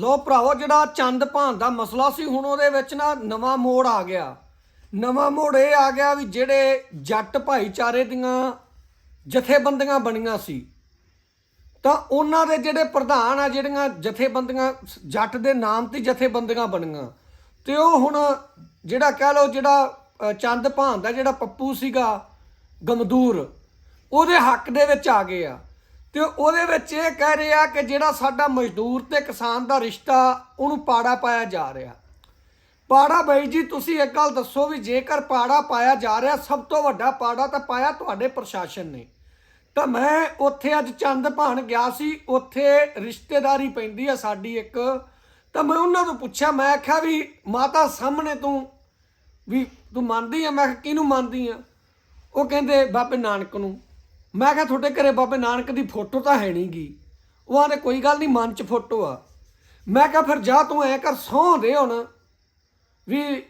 ਲੋ ਭਰਾਵੋ, ਜਿਹੜਾ ਚੰਦ ਭਾਨ ਦਾ ਮਸਲਾ ਸੀ, ਹੁਣ ਉਹਦੇ ਵਿੱਚ ਨਾ ਨਵਾਂ ਮੋੜ ਆ ਗਿਆ। ਨਵਾਂ ਮੋੜ ਇਹ ਆ ਗਿਆ ਵੀ ਜਿਹੜੇ ਜੱਟ ਭਾਈਚਾਰੇ ਦੀਆਂ ਜਥੇਬੰਦੀਆਂ ਬਣੀਆਂ ਸੀ, ਤਾਂ ਉਹਨਾਂ ਦੇ ਜਿਹੜੇ ਪ੍ਰਧਾਨ ਆ, ਜਿਹੜੀਆਂ ਜਥੇਬੰਦੀਆਂ, ਜੱਟ ਦੇ ਨਾਮ ਤੇ ਜਥੇਬੰਦੀਆਂ ਬਣੀਆਂ। ਤੇ ਉਹ ਹੁਣ ਜਿਹੜਾ ਕਹਿ ਲਓ, ਜਿਹੜਾ ਚੰਦ ਭਾਨ ਦਾ ਜਿਹੜਾ ਪੱਪੂ ਸੀਗਾ, ਗਮਦੂਰ, ਉਹਦੇ ਹੱਕ ਦੇ ਵਿੱਚ ਆ ਗਏ ਆ। ਤੇ ਉਹਦੇ ਵਿੱਚ ਇਹ ਕਹਿ ਰਿਹਾ ਕਿ ਜਿਹੜਾ ਸਾਡਾ ਮਜ਼ਦੂਰ ਤੇ ਕਿਸਾਨ ਦਾ ਰਿਸ਼ਤਾ, ਉਹਨੂੰ ਪਾੜਾ ਪਾਇਆ ਜਾ ਰਿਹਾ। ਪਾੜਾ ਬਾਈ ਜੀ, ਤੁਸੀਂ ਇੱਕ ਗੱਲ ਦੱਸੋ ਵੀ ਜੇਕਰ ਪਾੜਾ ਪਾਇਆ ਜਾ ਰਿਹਾ, ਸਭ ਤੋਂ ਵੱਡਾ ਪਾੜਾ ਤਾਂ ਪਾਇਆ ਤੁਹਾਡੇ ਪ੍ਰਸ਼ਾਸਨ ਨੇ। ਤਾਂ ਮੈਂ ਉੱਥੇ ਅੱਜ ਚੰਦ ਭਾਣ ਗਿਆ ਸੀ, ਉੱਥੇ ਰਿਸ਼ਤੇਦਾਰੀ ਪੈਂਦੀ ਆ ਸਾਡੀ ਇੱਕ। ਤਾਂ ਮੈਂ ਉਹਨਾਂ ਤੋਂ ਪੁੱਛਿਆ, ਮੈਂ ਆਖਿਆ ਵੀ ਮਾਤਾ ਸਾਹਮਣੇ ਤੂੰ, ਵੀ ਤੂੰ ਮੰਨਦੀ ਆ? ਮੈਂ ਕਿਹਾ, ਕਿਹਨੂੰ ਮੰਨਦੀ ਆ? ਉਹ ਕਹਿੰਦੇ, ਬਾਬੇ ਨਾਨਕ ਨੂੰ। ਮੈਂ ਕਿਹਾ ਤੁਹਾਡੇ ਘਰੇ ਬਾਬੇ ਨਾਨਕ ਦੀ ਫੋਟੋ ਤਾਂ ਹੈ ਨਹੀਂਗੀ। ਉਹ ਆਂਦੇ ਕੋਈ ਗੱਲ ਨਹੀਂ, ਮਨ 'ਚ ਫੋਟੋ ਆ। ਮੈਂ ਕਿਹਾ, ਫਿਰ ਜਾ ਤੂੰ ਐ ਕਰ, ਸਹੁੰ ਦੇ ਹੁਣ ਵੀ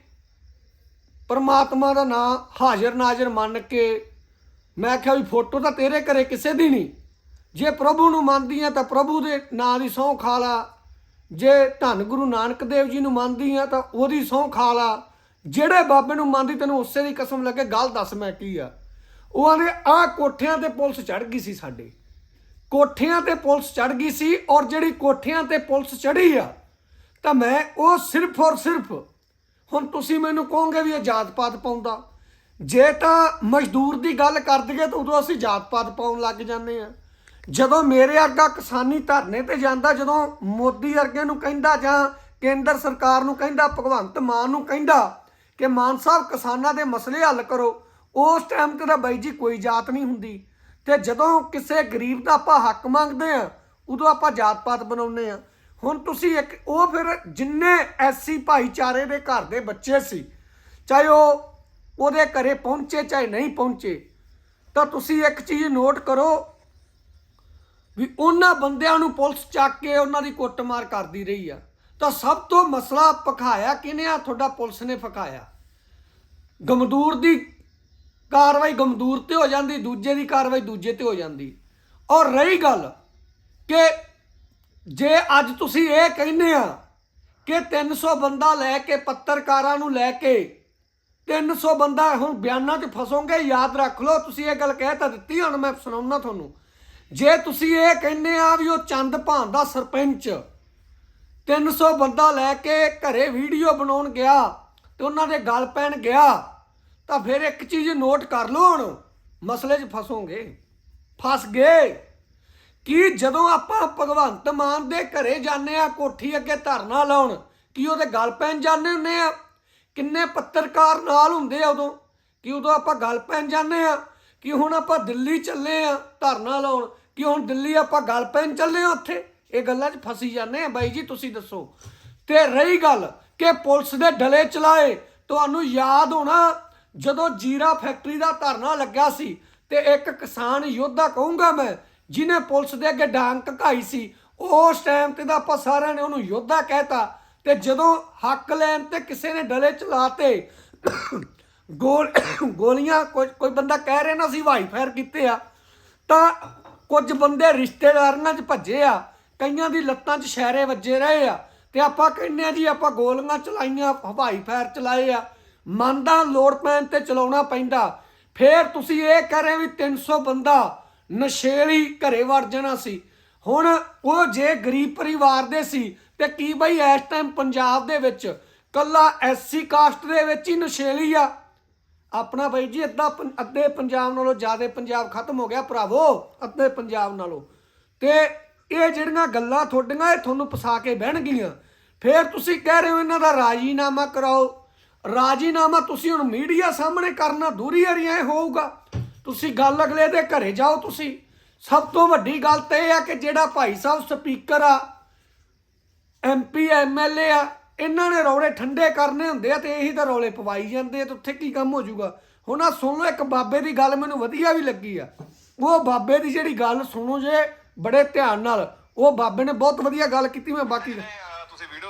ਪਰਮਾਤਮਾ ਦਾ ਨਾਮ ਹਾਜ਼ਰ ਨਾਜ਼ਰ ਮੰਨ ਕੇ ਮੈਂ ਕਿਹਾ ਵੀ ਫੋਟੋ ਤਾਂ ਤੇਰੇ ਘਰੇ ਕਿਸੇ ਦੀ ਨਹੀਂ। ਜੇ ਪ੍ਰਭੂ ਨੂੰ ਮੰਨਦੀ ਆ ਤਾਂ ਪ੍ਰਭੂ ਦੇ ਨਾਂ ਦੀ ਸਹੁੰ ਖਾ ਲਾ। ਜੇ ਧੰਨ ਗੁਰੂ ਨਾਨਕ ਦੇਵ ਜੀ ਨੂੰ ਮੰਨਦੀ ਆ ਤਾਂ ਉਹਦੀ ਸਹੁੰ ਖਾ ਲਾ। ਜਿਹੜੇ ਬਾਬੇ ਨੂੰ ਮੰਨਦੀ, ਤੈਨੂੰ ਉਸੇ ਦੀ ਕਸਮ ਲੱਗੇ, ਗੱਲ ਦੱਸ ਮੈਂ ਕੀ ਆ? ਉਹ ਆਂਦੇ ਆ ਕੋਠਿਆਂ ਤੇ ਪੁਲਿਸ ਚੜ ਗਈ ਸੀ ਸਾਡੇ। ਕੋਠਿਆਂ ਤੇ ਪੁਲਿਸ ਚੜ ਗਈ ਸੀ ਔਰ ਜਿਹੜੀ ਕੋਠਿਆਂ ਤੇ ਪੁਲਿਸ ਚੜੀ ਆ, ਤਾਂ ਮੈਂ ਉਹ ਸਿਰਫ ਔਰ ਸਿਰਫ, ਹੁਣ ਤੁਸੀਂ ਮੈਨੂੰ ਕਹੋਗੇ ਵੀ ਇਹ ਜਾਤ ਪਾਤ ਪਾਉਂਦਾ। ਜੇ ਤਾਂ ਮਜ਼ਦੂਰ ਦੀ ਗੱਲ ਕਰ ਦਈਏ ਤਾਂ ਉਦੋਂ ਅਸੀਂ ਜਾਤ ਪਾਤ ਪਾਉਣ ਲੱਗ ਜਾਂਦੇ ਆ। ਜਦੋਂ ਮੇਰੇ ਅੱਗਾ ਕਿਸਾਨੀ ਧਰਨੇ ਤੇ ਜਾਂਦਾ, ਜਦੋਂ ਮੋਦੀ ਵਰਗੇ ਨੂੰ ਕਹਿੰਦਾ ਜਾਂ ਕੇਂਦਰ ਸਰਕਾਰ ਨੂੰ ਕਹਿੰਦਾ, ਭਗਵੰਤ ਮਾਨ ਨੂੰ ਕਹਿੰਦਾ ਕਿ ਮਾਨ ਸਾਹਿਬ ਕਿਸਾਨਾਂ ਦੇ ਮਸਲੇ ਹੱਲ ਕਰੋ ਉਸ ਟਾਈਮ ਤੇ ਤਾਂ ਬਾਈ ਜੀ ਕੋਈ ਜਾਤ ਨਹੀਂ ਹੁੰਦੀ। ਤੇ ਜਦੋਂ ਕਿਸੇ ਗਰੀਬ ਦਾ ਆਪਾਂ ਹੱਕ ਮੰਗਦੇ ਆ ਉਦੋਂ ਆਪਾਂ ਜਾਤ ਪਾਤ ਬਣਾਉਂਦੇ ਆ ਹੁਣ ਤੁਸੀਂ ਇੱਕ, ਉਹ ਫਿਰ ਜਿੰਨੇ ਐਸੀ ਭਾਈਚਾਰੇ ਦੇ ਘਰ ਦੇ ਬੱਚੇ ਸੀ, ਚਾਹੇ ਉਹ ਉਹਦੇ ਘਰੇ ਪਹੁੰਚੇ ਚਾਹੇ ਨਹੀਂ ਪਹੁੰਚੇ, ਤਾਂ ਤੁਸੀਂ ਇੱਕ ਚੀਜ਼ ਨੋਟ ਕਰੋ ਵੀ ਉਹਨਾਂ ਬੰਦਿਆਂ ਨੂੰ ਪੁਲਿਸ ਚੱਕ ਕੇ ਉਹਨਾਂ ਦੀ ਕੁੱਟਮਾਰ ਕਰਦੀ ਰਹੀ ਆ। ਤਾਂ ਸਭ ਤੋਂ ਮਸਲਾ ਪਖਾਇਆ ਕਿਨੇ ਆ? ਤੁਹਾਡਾ ਪੁਲਿਸ ਨੇ ਫਕਾਇਆ ਗਮਦੂਰ ਦੀ ਕਾਰਵਾਈ ਗਮਦੂਰ ਤੇ ਹੋ ਜਾਂਦੀ, ਦੂਜੇ ਦੀ ਕਾਰਵਾਈ ਦੂਜੇ ਤੇ ਹੋ ਜਾਂਦੀ। ਔਰ ਰਹੀ ਗੱਲ ਕਿ ਜੇ ਅੱਜ ਤੁਸੀਂ ਇਹ ਕਹਿੰਦੇ ਆ ਕਿ 300 ਬੰਦਾ ਲੈ ਕੇ, ਪੱਤਰਕਾਰਾਂ ਨੂੰ ਲੈ ਕੇ 300 ਬੰਦਾ ਹੁਣ ਬਿਆਨਾਂ 'ਚ ਫਸੋਗੇ, ਯਾਦ ਰੱਖ ਲਓ, ਤੁਸੀਂ ਇਹ ਗੱਲ ਕਹਿ ਤਾਂ ਦਿੱਤੀ, ਹੁਣ ਮੈਂ ਸੁਣਾਉਣਾ ਤੁਹਾਨੂੰ। ਜੇ ਤੁਸੀਂ ਇਹ ਕਹਿੰਦੇ ਆ ਵੀ ਉਹ ਚੰਦ ਭਾਨ ਦਾ ਸਰਪੰਚ 300 ਬੰਦਾ ਲੈ ਕੇ ਘਰੇ ਵੀਡੀਓ ਬਣਾਉਣ ਗਿਆ ਤੇ ਉਹਨਾਂ ਦੇ ਗੱਲ ਪੈਣ ਗਿਆ ਤਾਂ ਫਿਰ ਇੱਕ ਚੀਜ਼ ਨੋਟ ਕਰ ਲਓ ਹੁਣ, ਮਸਲੇ 'ਚ ਫਸੋਗੇ। ਫਸ ਗਏ। ਕਿ ਜਦੋਂ ਆਪਾਂ ਭਗਵੰਤ ਮਾਨ ਦੇ ਘਰੇ ਜਾਂਦੇ ਆ, ਕੋਠੀ ਅੱਗੇ ਧਰਨਾ ਲਾਉਣ, ਕੀ ਉਹਦੇ ਗੱਲ ਪੈਣ ਜਾਂਦੇ ਹੁੰਨੇ ਆ? ਕਿੰਨੇ ਪੱਤਰਕਾਰ ਨਾਲ ਹੁੰਦੇ ਆ ਉਦੋਂ? ਕਿ ਉਦੋਂ ਆਪਾਂ ਗੱਲ ਪੈਣ ਜਾਂਦੇ ਆ? ਕਿ ਹੁਣ ਆਪਾਂ ਦਿੱਲੀ ਚੱਲੇ ਆ ਧਰਨਾ ਲਾਉਣ? ਕਿ ਹੁਣ ਦਿੱਲੀ ਆਪਾਂ ਗੱਲ ਪੈਣ ਚੱਲੇ ਆ ਉੱਥੇ? ਇਹ ਗੱਲਾਂ 'ਚ ਫਸੀ ਜਾਂਦੇ ਆ। ਬਾਈ ਜੀ, ਤੁਸੀਂ ਦੱਸੋ। ਤੇ ਰਹੀ ਗੱਲ ਕਿ ਪੁਲਿਸ ਦੇ ਡਲੇ ਚਲਾਏ, ਤੁਹਾਨੂੰ ਯਾਦ ਹੋਣਾ ਜਦੋਂ ਜੀਰਾ ਫੈਕਟਰੀ ਦਾ ਧਰਨਾ ਲੱਗਾ ਸੀ ਤੇ ਇੱਕ ਕਿਸਾਨ ਯੋਧਾ ਕਹੂੰਗਾ ਮੈਂ ਜਿਨੇ ਪੁਲਿਸ ਦੇ ਅੱਗੇ ਡਾਂਗ ਘਕਾਈ ਸੀ, ਉਸ ਟਾਈਮ ਤੇ ਤਾਂ ਆਪਾਂ ਸਾਰਿਆਂ ਨੇ ਉਹਨੂੰ ਯੋਧਾ ਕਹਿਤਾ ਤੇ ਜਦੋਂ ਹੱਕ ਲੈਣ ਤੇ ਕਿਸੇ ਨੇ ਡਲੇ ਚਲਾਤੇ, ਗੋਲ, ਗੋਲੀਆਂ, ਕੋਈ ਕੋਈ ਬੰਦਾ ਕਹਿ ਰਿਹਾ ਨਾ ਸੀ ਵਾਈ ਫਾਇਰ ਕੀਤੇ ਆ, ਤਾਂ ਕੁਝ ਬੰਦੇ ਰਿਸ਼ਤੇਦਾਰਾਂ 'ਚ ਭੱਜੇ ਆ, ਕਈਆਂ ਦੀ ਲੱਤਾਂ 'ਚ ਸ਼ਹਿਰੇ ਵੱਜੇ ਰਹੇ ਆ ਤੇ ਆਪਾਂ ਕਹਿੰਦੇ ਆ ਜੀ ਆਪਾਂ ਗੋਲੀਆਂ ਚਲਾਈਆਂ ਹਵਾਈ ਫਾਇਰ ਚਲਾਏ ਆ ਮੰਨਦਾ, ਲੋੜ ਪੈਣ ਤੇ ਚਲਾਉਣਾ ਪੈਂਦਾ। ਫੇਰ ਤੁਸੀਂ ਇਹ ਕਹਿ ਰਹੇ ਵੀ 300 ਬੰਦਾ ਨਸ਼ੇੜੀ ਘਰੇ ਵੜ ਜਾਣਾ ਸੀ। ਹੁਣ ਉਹ ਜੇ ਗਰੀਬ ਪਰਿਵਾਰ ਦੇ ਸੀ, ਤੇ ਕੀ ਬਈ ਇਸ ਟਾਈਮ ਪੰਜਾਬ ਦੇ ਵਿੱਚ ਕੱਲਾ ਐਸਸੀ ਕਾਸਟ ਦੇ ਵਿੱਚ ਹੀ ਨਸ਼ੇੜੀ ਆ? ਆਪਣਾ ਬਾਈ ਜੀ, ਅੱਧਾ ਪੰ- ਅੱਧੇ ਪੰਜਾਬ ਨਾਲੋਂ ਜ਼ਿਆਦਾ ਪੰਜਾਬ ਖਤਮ ਹੋ ਗਿਆ, ਭਰਾਵੋ, ਅੱਧੇ ਪੰਜਾਬ ਨਾਲੋਂ। ਤੇ ਇਹ ਜਿਹੜੀਆਂ ਗੱਲਾਂ ਤੁਹਾਡੀਆਂ, ਇਹ ਤੁਹਾਨੂੰ ਫਸਾ ਕੇ ਬਹਿਣਗੀਆਂ। ਫੇਰ ਤੁਸੀਂ ਕਹਿ ਰਹੇ ਹੋ ਇਹਨਾਂ ਦਾ ਰਾਜੀਨਾਮਾ ਕਰਾਓ। ਰਾਜੀਨਾਮਾ ਤੁਸੀਂ ਹੁਣ ਮੀਡੀਆ ਸਾਹਮਣੇ ਕਰਨਾ ਦੂਰੀ ਹਰੀਆਂ ਇਹ ਹੋਊਗਾ। ਤੁਸੀਂ ਗੱਲ ਅਗਲੇ ਦੇ ਘਰੇ ਜਾਓ ਤੁਸੀਂ। ਸਭ ਤੋਂ ਵੱਡੀ ਗੱਲ ਤਾਂ ਇਹ ਆ ਕਿ ਜਿਹੜਾ ਭਾਈ ਸਾਹਿਬ ਸਪੀਕਰ ਆ ਐਮਪੀ ਐਮਐਲਏ ਆ, ਇਹਨਾਂ ਨੇ ਰੌਲੇ ਠੰਡੇ ਕਰਨੇ ਹੁੰਦੇ ਆ ਤੇ ਇਹੀ ਤਾਂ ਰੌਲੇ ਪਵਾਈ ਜਾਂਦੇ ਆ ਤੇ ਉੱਥੇ ਕੀ ਕੰਮ ਹੋ ਜਾਊਗਾ। ਹੁਣ ਆ ਸੁਣ ਲਓ, ਇੱਕ ਬਾਬੇ ਦੀ ਗੱਲ ਮੈਨੂੰ ਵਧੀਆ ਵੀ ਲੱਗੀ ਆ। ਉਹ ਬਾਬੇ ਦੀ ਜਿਹੜੀ ਗੱਲ ਸੁਣੋ ਜੇ, ਬੜੇ ਧਿਆਨ ਨਾਲ। ਉਹ ਬਾਬੇ ਨੇ ਬਹੁਤ ਵਧੀਆ ਗੱਲ ਕੀਤੀ, ਮੈਂ ਬਾਕੀ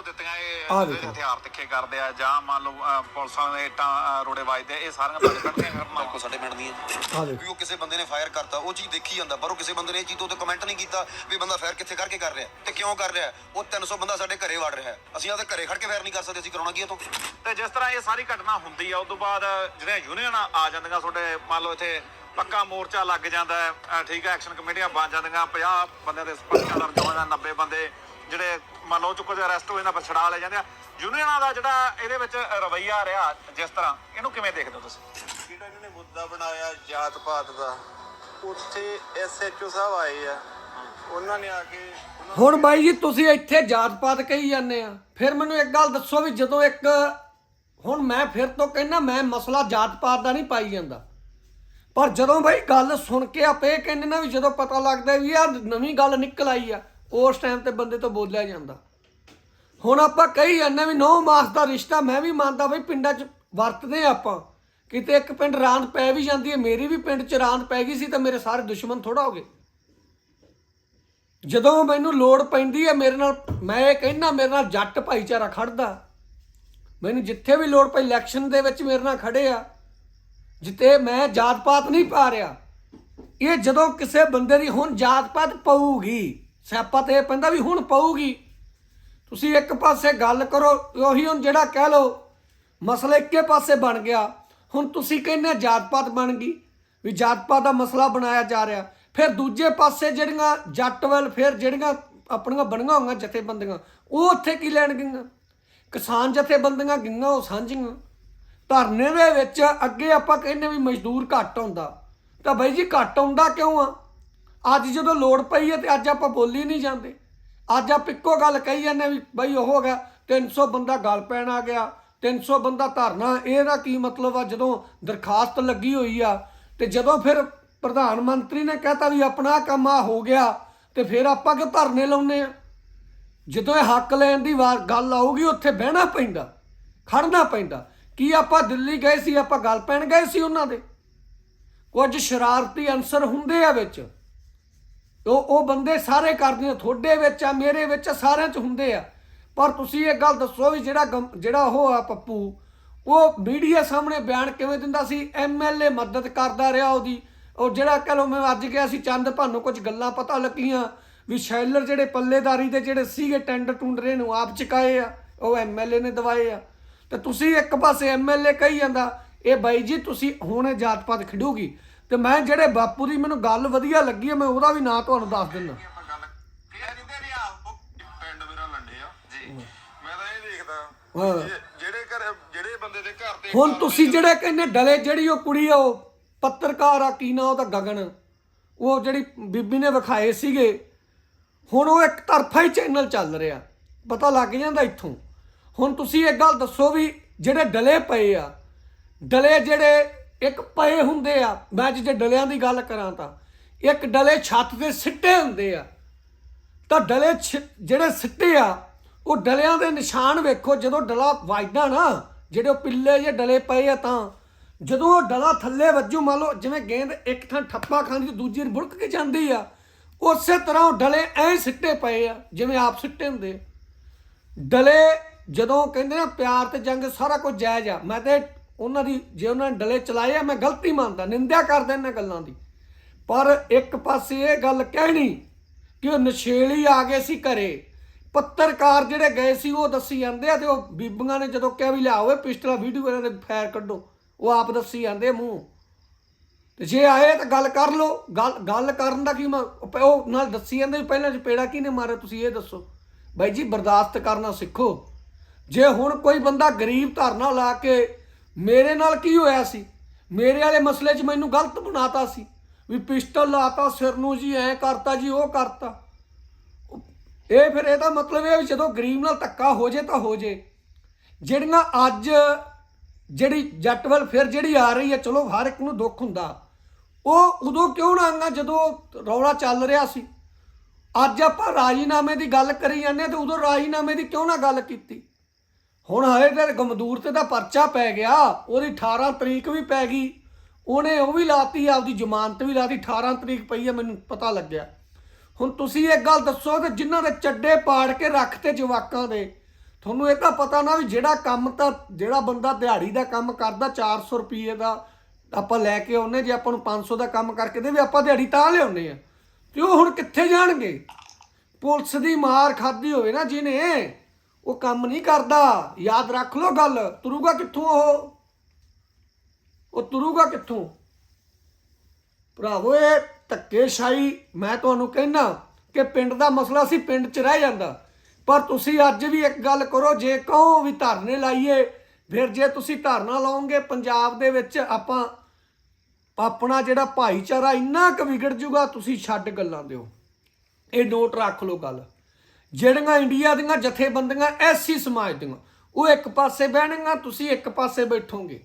ਵੀਡੀਓ ਦਿੱਤੀਆਂ ਇਹ। ਹਥਿਆਰ ਤਿੱਖੇ ਕਰਦੇ ਆ ਜਾਂ ਮੰਨ ਲਓ ਪੁਲਿਸ ਵਾਲੇ ਇੱਟਾਂ ਅਹ, ਰੋੜੇ ਵੱਜਦੇ ਇਹ ਸਾਰੀਆਂ ਤੁਹਾਡੇ ਪਿੰਡ ਦੀਆਂ ਘਟਨਾਵਾਂ ਬਿਲਕੁਲ ਸਾਡੇ ਪਿੰਡ ਦੀਆਂ ਵੀ ਉਹ ਕਿਸੇ ਬੰਦੇ ਨੇ ਫਾਇਰ ਕਰਤਾ ਉਹ ਚੀਜ਼ ਦੇਖੀ ਜਾਂਦਾ ਪਰ ਉਹ ਕਿਸੇ ਬੰਦੇ ਨੇ ਇਹ ਚੀਜ਼ ਤੋਂ ਕਮੈਂਟ ਨਹੀਂ ਕੀਤਾ ਵੀ ਬੰਦਾ ਫਾਇਰ ਕਿੱਥੇ ਕਰਕੇ ਕਰ ਰਿਹਾ ਤੇ ਕਿਉਂ ਕਰ ਰਿਹਾ ਉਹ 300 ਬੰਦਾ ਸਾਡੇ ਘਰੇ ਵੜ ਰਿਹਾ। ਅਸੀਂ ਆਪਦੇ ਘਰੇ ਖੜ ਕੇ ਫਾਇਰ ਨਹੀਂ ਕਰ ਸਕਦੇ ਅਸੀਂ ਕਰਾਉਣਾ ਕੀ ਇਹ ਤੋਂ ਤੇ ਜਿਸ ਤਰ੍ਹਾਂ ਇਹ ਸਾਰੀ ਘਟਨਾ ਹੁੰਦੀ ਆ ਉਸ ਤੋਂ ਬਾਅਦ ਜਿਹੜੀਆਂ ਯੂਨੀਅਨ ਆ ਜਾਂਦੀਆਂ ਤੁਹਾਡੇ ਮੰਨ ਲਓ ਇੱਥੇ ਪੱਕਾ ਮੋਰਚਾ ਲੱਗ ਜਾਂਦਾ ਹੈ ਠੀਕ ਹੈ ਐਕਸ਼ਨ ਕਮੇਟੀਆਂ ਬਣ ਜਾਂਦੀਆਂ 50 ਬੰਦਿਆਂ ਦੇ ਹੋ ਜਾਂਦਾ 90 ਬੰਦੇ ਜਿਹੜੇ ਮੰਨ ਲਓ ਚੁੱਕੋ ਜੇ ਅਰੈਸਟ ਹੋ ਜਾਂਦਾ ਪਰ ਲੈ ਜਾਂਦੇ ਆ ਯੂਨੀਅਨਾਂ ਦਾ ਜਿਹੜਾ ਇਹਦੇ ਵਿੱਚ ਰਵਈਆ ਰਿਹਾ ਜਿਸ ਤਰ੍ਹਾਂ ਇਹਨੂੰ ਕਿਵੇਂ ਦੇਖਦੇ ਹੋ ਤੁਸੀਂ? ਜਿਹੜਾ ਇਹਨਾਂ ਨੇ ਮੁੱਦਾ ਬਣਾਇਆ ਜਾਤ ਪਾਤ ਦਾ ਉੱਥੇ ਐਸਐਚਓ ਸਾਹਿਬ ਆਏ ਆ। ਉਹਨਾਂ ਨੇ ਆ ਕੇ ਹੁਣ ਬਾਈ ਜੀ ਤੁਸੀਂ ਇੱਥੇ ਜਾਤ ਪਾਤ ਕਹੀ ਜਾਂਦੇ ਆ। ਫਿਰ ਮੈਨੂੰ ਇੱਕ ਗੱਲ ਦੱਸੋ ਵੀ ਜਦੋਂ ਇੱਕ ਹੁਣ ਮੈਂ ਫਿਰ ਤੋਂ ਕਹਿੰਦਾ ਮੈਂ ਮਸਲਾ ਜਾਤ ਪਾਤ ਦਾ ਨਹੀਂ ਪਾਈ ਜਾਂਦਾ। ਪਰ ਜਦੋਂ ਬਾਈ ਗੱਲ ਸੁਣ ਕੇ ਆਪੇ ਕਹਿੰਦੇ ਨਾ ਵੀ ਜਦੋਂ ਪਤਾ ਲੱਗਦਾ ਵੀ ਆ ਨਵੀਂ ਗੱਲ ਨਿਕਲ ਆਈ ਆ ਉਸ ਟਾਈਮ ਤੇ ਬੰਦੇ ਤੋਂ ਬੋਲਿਆ ਜਾਂਦਾ। ਹੁਣ ਆਪਾਂ ਕਹੀ ਜਾਂਦੇ ਵੀ ਨੌ ਮਾਸ ਦਾ ਰਿਸ਼ਤਾ ਮੈਂ ਵੀ ਮੰਨਦਾ ਬਈ ਪਿੰਡਾਂ 'ਚ ਵਰਤਦੇ ਆ ਆਪਾਂ। ਕਿਤੇ ਇੱਕ ਪਿੰਡ ਰਾਂਦ ਪੈ ਵੀ ਜਾਂਦੀ ਹੈ, ਮੇਰੀ ਵੀ ਪਿੰਡ 'ਚ ਰਾਂਦ ਪੈ ਗਈ ਸੀ ਤਾਂ ਮੇਰੇ ਸਾਰੇ ਦੁਸ਼ਮਣ ਥੋੜਾ ਹੋ ਗਏ। ਜਦੋਂ ਮੈਨੂੰ ਲੋੜ ਪੈਂਦੀ ਹੈ ਮੇਰੇ ਨਾਲ, ਮੈਂ ਇਹ ਕਹਿੰਦਾ ਮੇਰੇ ਨਾਲ ਜੱਟ ਭਾਈਚਾਰਾ ਖੜਦਾ ਮੈਨੂੰ ਜਿੱਥੇ ਵੀ ਲੋੜ ਪਈ ਇਲੈਕਸ਼ਨ ਦੇ ਵਿੱਚ ਮੇਰੇ ਨਾਲ ਖੜੇ ਆ। ਜਿੱਤੇ ਮੈਂ ਜਾਤ ਪਾਤ ਨਹੀਂ ਪਾ ਰਿਹਾ। ਇਹ ਜਦੋਂ ਕਿਸੇ ਬੰਦੇ ਦੀ ਹੁਣ ਜਾਤ ਪਾਤ ਪਊਗੀ ਸਿਆਪਾ ਤੇ ਇਹ ਪੈਂਦਾ ਵੀ ਹੁਣ ਪਊਗੀ। ਤੁਸੀਂ ਇੱਕ ਪਾਸੇ ਗੱਲ ਕਰੋ, ਉਹੀ ਹੁਣ ਜਿਹੜਾ ਕਹਿ ਲਓ, ਮਸਲਾ ਇੱਕੇ ਪਾਸੇ ਬਣ ਗਿਆ। ਹੁਣ ਤੁਸੀਂ ਕਹਿੰਦੇ ਜਾਤ ਪਾਤ ਬਣ ਗਈ, ਵੀ ਜਾਤ ਪਾਤ ਦਾ ਮਸਲਾ ਬਣਾਇਆ ਜਾ ਰਿਹਾ। ਫਿਰ ਦੂਜੇ ਪਾਸੇ ਜਿਹੜੀਆਂ ਜੱਟ ਵੱਲ, ਫਿਰ ਜਿਹੜੀਆਂ ਆਪਣੀਆਂ ਬਣੀਆਂ ਹੋਈਆਂ ਜਥੇਬੰਦੀਆਂ, ਉਹ ਉੱਥੇ ਕੀ ਲੈਣ ਗਈਆਂ? ਕਿਸਾਨ ਜਥੇਬੰਦੀਆਂ ਗਈਆਂ, ਉਹ ਸਾਂਝੀਆਂ। ਧਰਨੇ ਦੇ ਵਿੱਚ ਅੱਗੇ ਆਪਾਂ ਕਹਿੰਦੇ ਵੀ ਮਜ਼ਦੂਰ ਘੱਟ ਹੁੰਦਾ। ਤਾਂ ਬਾਈ ਜੀ ਘੱਟ ਆਉਂਦਾ ਕਿਉਂ ਆ? ਅੱਜ ਜਦੋਂ ਲੋੜ ਪਈ ਹੈ ਤੇ ਅੱਜ ਆਪਾਂ ਬੋਲੀ ਨਹੀਂ ਜਾਂਦੇ। ਅੱਜ ਆਪ ਇੱਕੋ ਗੱਲ ਕਹੀ ਜਾਂਦੇ ਵੀ ਬਈ ਉਹ ਹੋ ਗਿਆ 300 ਬੰਦਾ ਗੱਲ ਪੈਣ ਆ ਗਿਆ 300 ਬੰਦਾ ਧਰਨਾ, ਇਹਦਾ ਕੀ ਮਤਲਬ ਆ ਜਦੋਂ ਦਰਖਾਸਤ ਲੱਗੀ ਹੋਈ ਆ ਤੇ ਜਦੋਂ ਫਿਰ ਪ੍ਰਧਾਨ ਮੰਤਰੀ ਨੇ ਕਹਤਾ ਵੀ ਆਪਣਾ ਕੰਮ ਆ ਹੋ ਗਿਆ ਤੇ ਫਿਰ ਆਪਾਂ ਕਿ ਧਰਨੇ ਲਾਉਨੇ ਆ? ਜਦੋਂ ਇਹ ਹੱਕ ਲੈਣ ਦੀ ਵਾਰ ਗੱਲ ਆਊਗੀ, ਉੱਥੇ ਬਹਿਣਾ ਪੈਂਦਾ ਖੜਨਾ ਪੈਂਦਾ। ਕੀ ਆਪਾਂ ਦਿੱਲੀ ਗਏ ਸੀ, ਆਪਾਂ ਗੱਲ ਪੈਣ ਗਏ ਸੀ ਉਹਨਾਂ ਦੇ? ਕੁਝ ਸ਼ਰਾਰਤੀ ਅਨਸਰ ਹੁੰਦੇ ਆ ਵਿੱਚ। ਉਹ ਉਹ ਬੰਦੇ ਸਾਰੇ ਕਰਦੇ ਆ, ਤੁਹਾਡੇ ਵਿੱਚ ਆ, ਮੇਰੇ ਵਿੱਚ ਆ, ਸਾਰਿਆਂ 'ਚ ਹੁੰਦੇ ਆ। ਪਰ ਤੁਸੀਂ ਇਹ ਗੱਲ ਦੱਸੋ ਵੀ ਜਿਹੜਾ ਗਮ- ਜਿਹੜਾ ਉਹ ਆ ਪੱਪੂ, ਉਹ ਮੀਡੀਆ ਸਾਹਮਣੇ ਬਿਆਨ ਕਿਵੇਂ ਦਿੰਦਾ ਸੀ? ਐਮਐਲਏ ਮਦਦ ਕਰਦਾ ਰਿਹਾ ਉਹਦੀ। ਉਹ ਜਿਹੜਾ ਕਹ ਲਓ ਮੈਂ ਅੱਜ ਗਿਆ ਸੀ, ਚੰਦ ਭਾਨੂੰ ਕੁਝ ਗੱਲਾਂ ਪਤਾ ਲੱਗੀਆਂ ਵੀ ਸ਼ੈਲਰ ਜਿਹੜੇ ਪੱਲੇਦਾਰੀ ਦੇ ਜਿਹੜੇ ਸੀਗੇ ਟੈਂਡਰ ਟੁੰਡਰੇ ਨੂੰ ਆਪ ਚੁਕਾਏ ਆ। ਉਹ ਐਮਐਲਏ ਨੇ ਦਵਾਏ ਆ। ਤੇ ਤੁਸੀਂ ਇੱਕ ਪਾਸੇ ਐਮਐਲਏ ਕਹੀ ਜਾਂਦਾ, ਇਹ ਬਾਈ ਜੀ ਤੁਸੀਂ ਹੁਣ ਇਹ ਜਾਤ ਪਾਤ ਖਿਡੂਗੀ। ਤੇ ਮੈਂ ਜਿਹੜੇ ਬਾਪੂ ਦੀ ਮੈਨੂੰ ਗੱਲ ਵਧੀਆ ਲੱਗੀ ਹੈ ਮੈਂ ਉਹਦਾ ਵੀ ਨਾਂ ਤੁਹਾਨੂੰ ਦੱਸ ਦਿੰਦਾ। ਪਿੰਡ ਮੇਰਾ ਲੰਡੇ ਆ। ਜੀ। ਮੈਂ ਤਾਂ ਇਹ ਦੇਖਦਾ ਹਾਂ। ਜੇ- ਜਿਹੜੇ ਘਰ ਜਿਹੜੇ ਬੰਦੇ ਦੇ ਘਰ ਤੇ ਹੁਣ ਤੁਸੀਂ ਜਿਹੜੇ ਕਹਿੰਦੇ ਡਲੇ ਜਿਹੜੀ ਉਹ ਕੁੜੀ ਆ ਉਹ ਪੱਤਰਕਾਰ ਆ ਕੀ ਨਾਂ ਉਹਦਾ ਗਗਨ? ਉਹ ਜਿਹੜੀ ਬੀਬੀ ਨੇ ਵਿਖਾਏ ਸੀਗੇ ਹੁਣ ਉਹ ਇੱਕ ਤਰਫਾ ਹੀ ਚੈਨਲ ਚੱਲ ਰਿਹਾ। ਪਤਾ ਲੱਗ ਜਾਂਦਾ ਇੱਥੋਂ। ਹੁਣ ਤੁਸੀਂ ਇੱਕ ਗੱਲ ਦੱਸੋ ਵੀ ਜਿਹੜੇ ਡਲੇ ਪਏ ਆ ਡਲੇ ਜਿਹੜੇ ਇੱਕ ਪਏ ਹੁੰਦੇ ਆ, ਮੈਂ ਜੇ ਡਲਿਆਂ ਦੀ ਗੱਲ ਕਰਾਂ ਤਾਂ, ਇੱਕ ਡਲੇ ਛੱਤ ਦੇ ਸਿੱਟੇ ਹੁੰਦੇ ਆ ਤਾਂ ਡਲੇ ਛਿ- ਜਿਹੜੇ ਸਿੱਟੇ ਆ, ਉਹ ਡਲਿਆਂ ਦੇ ਨਿਸ਼ਾਨ ਵੇਖੋ, ਜਦੋਂ ਡਲਾ ਵੱਜਦਾ ਨਾ, ਜਿਹੜੇ ਉਹ ਪਿੱਲੇ ਜੇ ਡਲੇ ਪਏ ਆ ਤਾਂ, ਜਦੋਂ ਉਹ ਡਲਾ ਥੱਲੇ ਵੱਜੂ, ਮੰਨ ਲਓ ਜਿਵੇਂ ਗੇਂਦ ਇੱਕ ਥਾਂ ਠੱਪਾ ਖਾਂਦੀ, ਤੇ ਦੂਜੀ ਨੂੰ ਬੁੜਕ ਕੇ ਜਾਂਦੀ ਆ, ਉਸੇ ਤਰ੍ਹਾਂ ਉਹ ਡਲੇ ਐ ਸਿੱਟੇ ਪਏ ਆ, ਜਿਵੇਂ ਆਪ ਸਿੱਟੇ ਹੁੰਦੇ ਆ। ਡਲੇ ਜਦੋਂ ਕਹਿੰਦੇ ਨਾ ਪਿਆਰ ਤੇ ਜੰਗ ਸਾਰਾ ਕੁਝ ਜਾਇਜ਼ ਆ, ਮੈਂ ਤੇ ਉਹਨਾਂ ਦੀ ਜੇ ਉਹਨਾਂ ਨੇ ਡਲੇ ਚਲਾਏ ਆ, ਮੈਂ ਗਲਤੀ ਮੰਨਦਾ, ਨਿੰਦਿਆ ਕਰਦਾ ਇਹਨਾਂ ਗੱਲਾਂ ਦੀ। ਪਰ ਇੱਕ ਪਾਸੇ ਇਹ ਗੱਲ ਕਹਿਣੀ ਕਿ ਉਹ ਨਸ਼ੇਲੀ ਆ ਗਏ ਸੀ ਘਰੇ। ਪੱਤਰਕਾਰ ਜਿਹੜੇ ਗਏ ਸੀ, ਉਹ ਦੱਸੀ ਜਾਂਦੇ ਆ ਤੇ ਉਹ ਬੀਬੀਆਂ ਨੇ ਜਦੋਂ ਕਿਹਾ ਵੀ ਲਿਆਓ ਇਹ ਪਿਸਟਲ, ਵੀਡੀਓ ਇਹਨਾਂ ਦੇ ਫਾਇਰ ਕੱਢੋ। ਉਹ ਆਪ ਦੱਸੀ ਜਾਂਦੇ ਮੂੰਹ। ਤੇ ਜੇ ਆਏ ਤਾਂ ਗੱਲ ਕਰ ਲਓ। ਗੱਲ ਗੱਲ ਕਰਨ ਦਾ ਕੀ ਮ- ਉਹ ਉਹ ਨਾਲ ਦੱਸੀ ਜਾਂਦੇ ਵੀ ਪਹਿਲਾਂ ਚਪੇੜਾ ਕਿਹਨੇ ਮਾਰਿਆ, ਤੁਸੀਂ ਇਹ ਦੱਸੋ। ਬਾਈ ਜੀ, ਬਰਦਾਸ਼ਤ ਕਰਨਾ ਸਿੱਖੋ। ਜੇ ਹੁਣ ਕੋਈ ਬੰਦਾ ਗਰੀਬ ਧਰਨਾ ਲਾ ਕੇ ਮੇਰੇ ਨਾਲ ਕੀ ਹੋਇਆ ਸੀ? ਮੇਰੇ ਵਾਲੇ ਮਸਲੇ 'ਚ ਮੈਨੂੰ ਗਲਤ ਬਣਾਤਾ ਸੀ। ਵੀ ਪਿਸਟਲ ਲਾਤਾ, ਸਿਰ ਨੂੰ ਜੀ ਐ ਕਰਤਾ ਜੀ, ਉਹ ਕਰਤਾ। ਇਹ ਫਿਰ ਇਹਦਾ ਮਤਲਬ ਇਹ ਵੀ ਜਦੋਂ ਗਰੀਬ ਨਾਲ ਧੱਕਾ ਹੋ ਜੇ ਤਾਂ ਹੋ ਜੇ। ਜਿਹੜੀਆਂ ਅੱਜ ਜਿਹੜੀ ਜੱਟ ਵੱਲ ਫਿਰ ਜਿਹੜੀ ਆ ਰਹੀ ਹੈ, ਚਲੋ ਹਰ ਇੱਕ ਨੂੰ ਦੁੱਖ ਹੁੰਦਾ। ਉਹ ਉਦੋਂ ਕਿਉਂ ਨਾ ਆਂਗਾ ਜਦੋਂ ਰੌਲਾ ਚੱਲ ਰਿਹਾ ਸੀ? ਅੱਜ ਆਪਾਂ ਰਾਜੀਨਾਮੇ ਦੀ ਗੱਲ ਕਰੀ ਜਾਂਦੇ ਹਾਂ ਤੇ ਉਦੋਂ ਰਾਜੀਨਾਮੇ ਦੀ ਕਿਉਂ ਨਾ ਗੱਲ ਕੀਤੀ? ਹੁਣ ਹਲੇ ਤੇ ਗਮਦੂਰ ਤੇ ਦਾ ਪਰਚਾ ਪੈ ਗਿਆ, ਉਹਦੀ 18 ਤਰੀਕ ਵੀ ਪੈ ਗਈ। ਉਹਨੇ ਉਹ ਵੀ ਲਾਤੀ, ਆਪਦੀ ਜ਼ਮਾਨਤ ਵੀ ਲਾਤੀ 18 ਤਰੀਕ ਪਈ ਹੈ, ਮੈਨੂੰ ਪਤਾ ਲੱਗਿਆ। ਹੁਣ ਤੁਸੀਂ ਇੱਕ ਗੱਲ ਦੱਸੋ ਕਿ ਜਿਨ੍ਹਾਂ ਦੇ ਚੱਡੇ ਪਾੜ ਕੇ ਰੱਖਤੇ ਜਵਾਕਾਂ ਦੇ, ਤੁਹਾਨੂੰ ਇਹ ਤਾਂ ਪਤਾ ਨਾ ਵੀ ਜਿਹੜਾ ਕੰਮ ਤਾਂ, ਜਿਹੜਾ ਬੰਦਾ ਦਿਹਾੜੀ ਦਾ ਕੰਮ ਕਰਦਾ 400 ਰੁਪਏ ਦਾ, ਆਪਾਂ ਲੈ ਕੇ ਆਉਨੇ ਜੇ ਆਪਾਂ ਨੂੰ 500 ਦਾ ਕੰਮ ਕਰਕੇ ਦੇ ਵੀ ਆਪਾਂ ਦਿਹਾੜੀ ਤਾਂ ਲਿਆਉਨੇ ਆ ਤੇ ਉਹ ਹੁਣ ਕਿੱਥੇ ਜਾਣਗੇ? ਪੁਲਿਸ ਦੀ ਮਾਰ ਖਾਦੀ ਹੋਵੇ ਨਾ ਜਿਹਨੇ ਉਹ ਕੰਮ ਨਹੀਂ ਕਰਦਾ। ਯਾਦ ਰੱਖ ਲਓ ਗੱਲ। ਤੁਰੂਗਾ ਕਿੱਥੋਂ ਉਹ? ਉਹ ਤੁਰੂਗਾ ਕਿੱਥੋਂ? ਭਰਾਵੋ, ਇਹ ਧੱਕੇਸ਼ਾਹੀ ਮੈਂ ਤੁਹਾਨੂੰ ਕਹਿਣਾ ਕਿ ਪਿੰਡ ਦਾ ਮਸਲਾ ਸੀ, ਪਿੰਡ 'ਚ ਰਹਿ ਜਾਂਦਾ। ਪਰ ਤੁਸੀਂ ਅੱਜ ਵੀ ਇੱਕ ਗੱਲ ਕਰੋ, ਜੇ ਕਹੋ ਵੀ ਧਰਨੇ ਲਾਈਏ, ਫਿਰ ਜੇ ਤੁਸੀਂ ਧਰਨਾ ਲਾਓਗੇ, ਪੰਜਾਬ ਦੇ ਵਿੱਚ ਆਪਾਂ ਆਪਣਾ ਜਿਹੜਾ ਭਾਈਚਾਰਾ ਇੰਨਾ ਕੁ ਵਿਗੜ ਜੂਗਾ, ਤੁਸੀਂ ਛੱਡ ਗੱਲਾਂ ਦਿਓ। ਇਹ ਨੋਟ ਰੱਖ ਲਓ ਗੱਲ। ਜਿਹੜੀਆਂ ਇੰਡੀਆ ਦੀਆਂ ਜਥੇਬੰਦੀਆਂ, ਐਸੀ ਸਮਾਜ ਦੀਆਂ, ਉਹ ਇੱਕ ਪਾਸੇ ਬਹਿਣਗੀਆਂ, ਤੁਸੀਂ ਇੱਕ ਪਾਸੇ ਬੈਠੋਗੇ।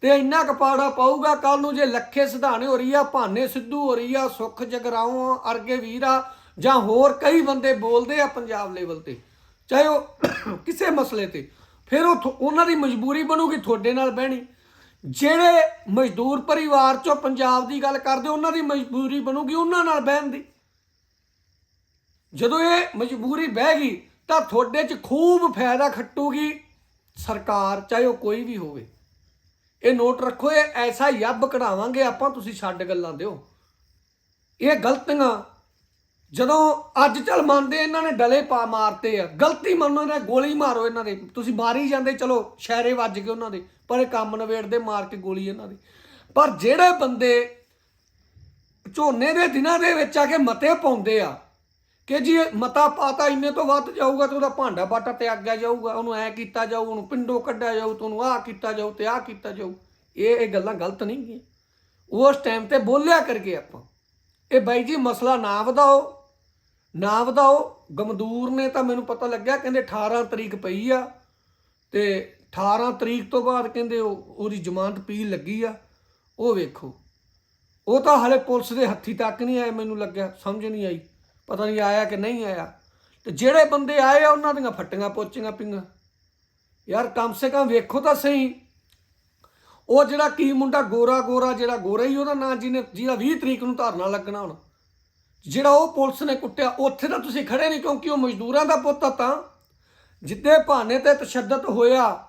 ਤੇ ਇੰਨਾ ਕਪਾੜਾ ਪਾਊਗਾ ਕੱਲ ਨੂੰ ਜੇ ਲੱਖੇ ਸਿਧਾਣੇ ਹੋ ਰਹੀ ਆ, ਭਾਨੇ ਸਿੱਧੂ ਹੋ ਰਹੀ ਆ, ਸੁਖ ਜਗਰਾਉਂ, ਅਰਗੇ ਵੀਰਾ ਜਾਂ ਹੋਰ ਕਈ ਬੰਦੇ ਬੋਲਦੇ ਆ ਪੰਜਾਬ ਲੈਵਲ ਤੇ, ਚਾਹੇ ਉਹ ਕਿਸੇ ਮਸਲੇ ਤੇ, ਫਿਰ ਉਹ ਥੋ- ਉਹਨਾਂ ਦੀ ਮਜਬੂਰੀ ਬਣੂਗੀ ਤੁਹਾਡੇ ਨਾਲ ਬਹਿਣੀ। ਜਿਹੜੇ ਮਜ਼ਦੂਰ ਪਰਿਵਾਰ ਚੋਂ ਪੰਜਾਬ ਦੀ ਗੱਲ ਕਰਦੇ, ਉਹਨਾਂ ਦੀ ਮਜਬੂਰੀ ਬਣੂਗੀ ਉਹਨਾਂ ਨਾਲ ਬਹਿਣ ਦੀ। ਜਦੋਂ ਇਹ ਮਜਬੂਰੀ ਬਹਿ ਗਈ ਤਾਂ ਤੁਹਾਡੇ 'ਚ ਖੂਬ ਫਾਇਦਾ ਖੱਟੂਗੀ। ਸਰਕਾਰ, ਚਾਹੇ ਉਹ ਕੋਈ ਵੀ ਹੋਵੇ। ਇਹ ਨੋਟ ਰੱਖੋ, ਇਹ ਐਸਾ ਯੱਬ ਕਢਾਵਾਂਗੇ, ਆਪਾਂ ਤੁਸੀਂ ਛੱਡ ਗੱਲਾਂ ਦਿਓ। ਇਹ ਗਲਤੀਆਂ, ਜਦੋਂ ਅੱਜ ਚੱਲ ਮੰਨਦੇ ਇਹਨਾਂ ਨੇ ਡਲੇ ਪਾ ਮਾਰਤੇ ਆ, ਗਲਤੀ ਮੰਨੋ ਇਹਨਾਂ ਗੋਲੀ ਮਾਰੋ ਇਹਨਾਂ ਦੇ। ਤੁਸੀਂ ਮਾਰੀ ਜਾਂਦੇ, ਚਲੋ, ਸ਼ਹਿਰੇ ਵੱਜ ਕੇ ਉਹਨਾਂ ਦੇ, ਪਰ ਇਹ ਕੰਮ ਨਵੇੜਦੇ ਮਾਰ ਕੇ ਗੋਲੀ ਇਹਨਾਂ ਦੀ। ਪਰ ਜਿਹੜੇ ਬੰਦੇ ਝੋਨੇ ਦੇ ਦਿਨਾਂ ਦੇ ਵਿੱਚ ਆ ਕੇ ਮਤੇ ਪਾਉਂਦੇ ਆ ਕਿ ਜੀ ਇਹ ਮਤਾ ਪਾਤਾ ਇੰਨੇ ਤੋਂ ਵੱਧ ਜਾਊਗਾ ਤੇ ਉਹਦਾ ਭਾਂਡਾ ਬਾਟਾ ਤੇ ਅੱਗਿਆ ਜਾਊਗਾ, ਉਹਨੂੰ ਐ ਕੀਤਾ ਜਾਊ, ਉਹਨੂੰ ਪਿੰਡੋਂ ਕੱਢਿਆ ਜਾਊ ਤੇ ਉਹਨੂੰ ਆਹ ਕੀਤਾ ਜਾਊ ਤੇ ਆਹ ਕੀਤਾ ਜਾਊ। ਇਹ ਇਹ ਗੱਲਾਂ ਗਲਤ ਨਹੀਂ ਗਈਆਂ। ਉਸ ਟਾਈਮ ਤੇ ਬੋਲਿਆ ਕਰਕੇ ਆਪਾਂ। ਇਹ ਬਾਈ ਜੀ ਮਸਲਾ ਨਾ ਵਧਾਓ ਨਾ ਵਧਾਓ। ਗਮਦੂਰ ਨੇ ਤਾਂ ਮੈਨੂੰ ਪਤਾ ਲੱਗਿਆ ਕਹਿੰਦੇ 18 ਤਰੀਕ ਪਈ ਆ ਤੇ 18 ਤਰੀਕ ਤੋਂ ਬਾਅਦ ਕਹਿੰਦੇ ਉਹ, ਉਹਦੀ ਜ਼ਮਾਨਤ ਪੀਲ ਲੱਗੀ ਆ। ਉਹ ਵੇਖੋ। ਉਹ ਤਾਂ ਹਲੇ ਪੁਲਿਸ ਦੇ ਹੱਥੀ ਤੱਕ ਨਹੀਂ ਆਏ, ਮੈਨੂੰ ਲੱਗਿਆ। ਸਮਝ ਨਹੀਂ ਆਈ। ਪਤਾ ਨਹੀਂ ਆਇਆ ਕਿ ਨਹੀਂ ਆਇਆ। ਤੇ ਜਿਹੜੇ ਬੰਦੇ ਆਏ ਆ, ਉਹਨਾਂ ਦੀਆਂ ਫੱਟੀਆਂ, ਪੋਚੀਆਂ ਪਈਆਂ ਯਾਰ ਕਮ ਸੇ ਕਮ ਵੇਖੋ ਤਾਂ ਸਹੀ। ਉਹ ਜਿਹੜਾ ਕੀ ਮੁੰਡਾ ਗੋਰਾ ਗੋਰਾ ਜਿਹੜਾ ਗੋਰਾ ਹੀ, ਉਹਦਾ ਨਾਂ ਜਿਹਨੇ, ਜਿਹਦਾ 20 ਤਰੀਕ ਨੂੰ ਧਰਨਾ ਲੱਗਣਾ ਹੁਣ। ਜਿਹੜਾ ਉਹ ਪੁਲਿਸ ਨੇ ਕੁੱਟਿਆ, ਉੱਥੇ ਤਾਂ ਤੁਸੀਂ ਖੜੇ ਨਹੀਂ, ਕਿਉਂਕਿ ਉਹ ਮਜ਼ਦੂਰਾਂ ਦਾ ਪੁੱਤ ਤਾਂ। ਜਿੱਦੇ ਭਾਨੇ ਤੇ ਤਸ਼ੱਦਦ ਹੋਇਆ,